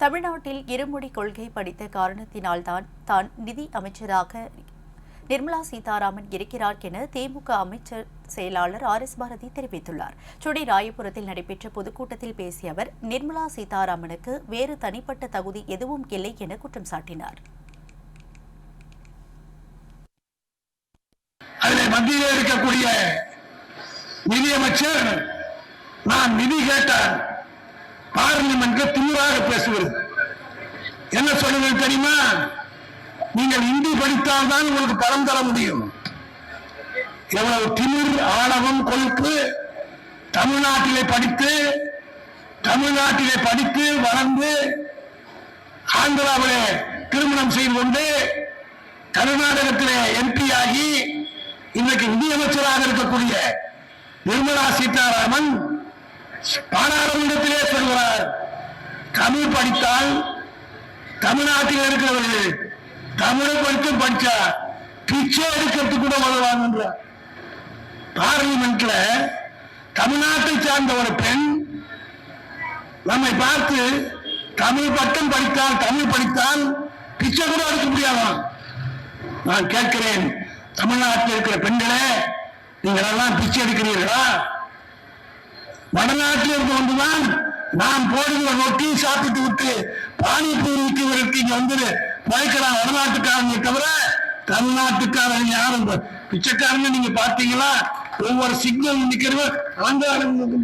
தமிழ்நாட்டில் இருமொழி கொள்கை படித்த காரணத்தினால்தான் தான் நிதி அமைச்சராக நிர்மலா சீதாராமன் இருக்கிறார் என திமுக அமைச்சர் செயலாளர் ஆர் எஸ் பாரதி தெரிவித்துள்ளார். சுடி ராயபுரத்தில் நடைபெற்ற பொதுக்கூட்டத்தில் பேசிய அவர் நிர்மலா சீதாராமனுக்கு வேறு தனிப்பட்ட தகுதி எதுவும் இல்லை என குற்றம் சாட்டினார். மத்தியிலே இருக்கக்கூடிய நிதியமைச்சர் நான் நிதி கேட்டால் பார்லிமெண்ட் திமிராக பேசுகிறது. என்ன சொல்லுவது தெரியுமா? நீங்கள் இந்தி படித்தால்தான் உங்களுக்கு பணம் தர முடியும். எவ்வளவு திமிர் ஆணவம் கொழுப்பு தமிழ்நாட்டிலே படித்து தமிழ்நாட்டிலே படித்து வளர்ந்து ஆந்திராவிலே திருமணம் செய்து கொண்டு கர்நாடகத்திலே எம்பி ஆகி இன்றைக்கு நிதியமைச்சராக இருக்கக்கூடிய நிர்மலா சீதாராமன் பாராளுமன்றத்திலே தமிழ் படித்தால் தமிழ்நாட்டில் இருக்கிறவர்கள் தமிழை படித்து படிச்சா பிச்சை எடுக்கிறதுக்கு கூட உதவாங்க பார்லிமெண்ட்ல தமிழ்நாட்டை சார்ந்த ஒரு பெண் நம்மை பார்த்து தமிழ் பட்டம் படித்தால் தமிழ் படித்தால் பிச்சை கூட எடுக்க முடியாதான் நான் கேட்கிறேன் தமிழ்நாட்டில் இருக்கிற பெண்களே நீங்கள் எல்லாம் பிச்சை எடுக்கிறீர்களா? வடநாட்டில் இருந்து கொண்டுதான் நாம் போடுகிற ரொட்டி சாப்பிட்டு விட்டு பானிபூரி விற்கிறவருக்கு இங்க வந்து பழைக்கலாம் வடநாட்டுக்காரங்க தவிர தமிழ்நாட்டுக்காரங்க யாரும் பிச்சைக்காரங்க நீங்க பாத்தீங்களா ஒவ்வொரு சிக்னல் நிக்கிறவன் ஆந்திராவிலிருந்து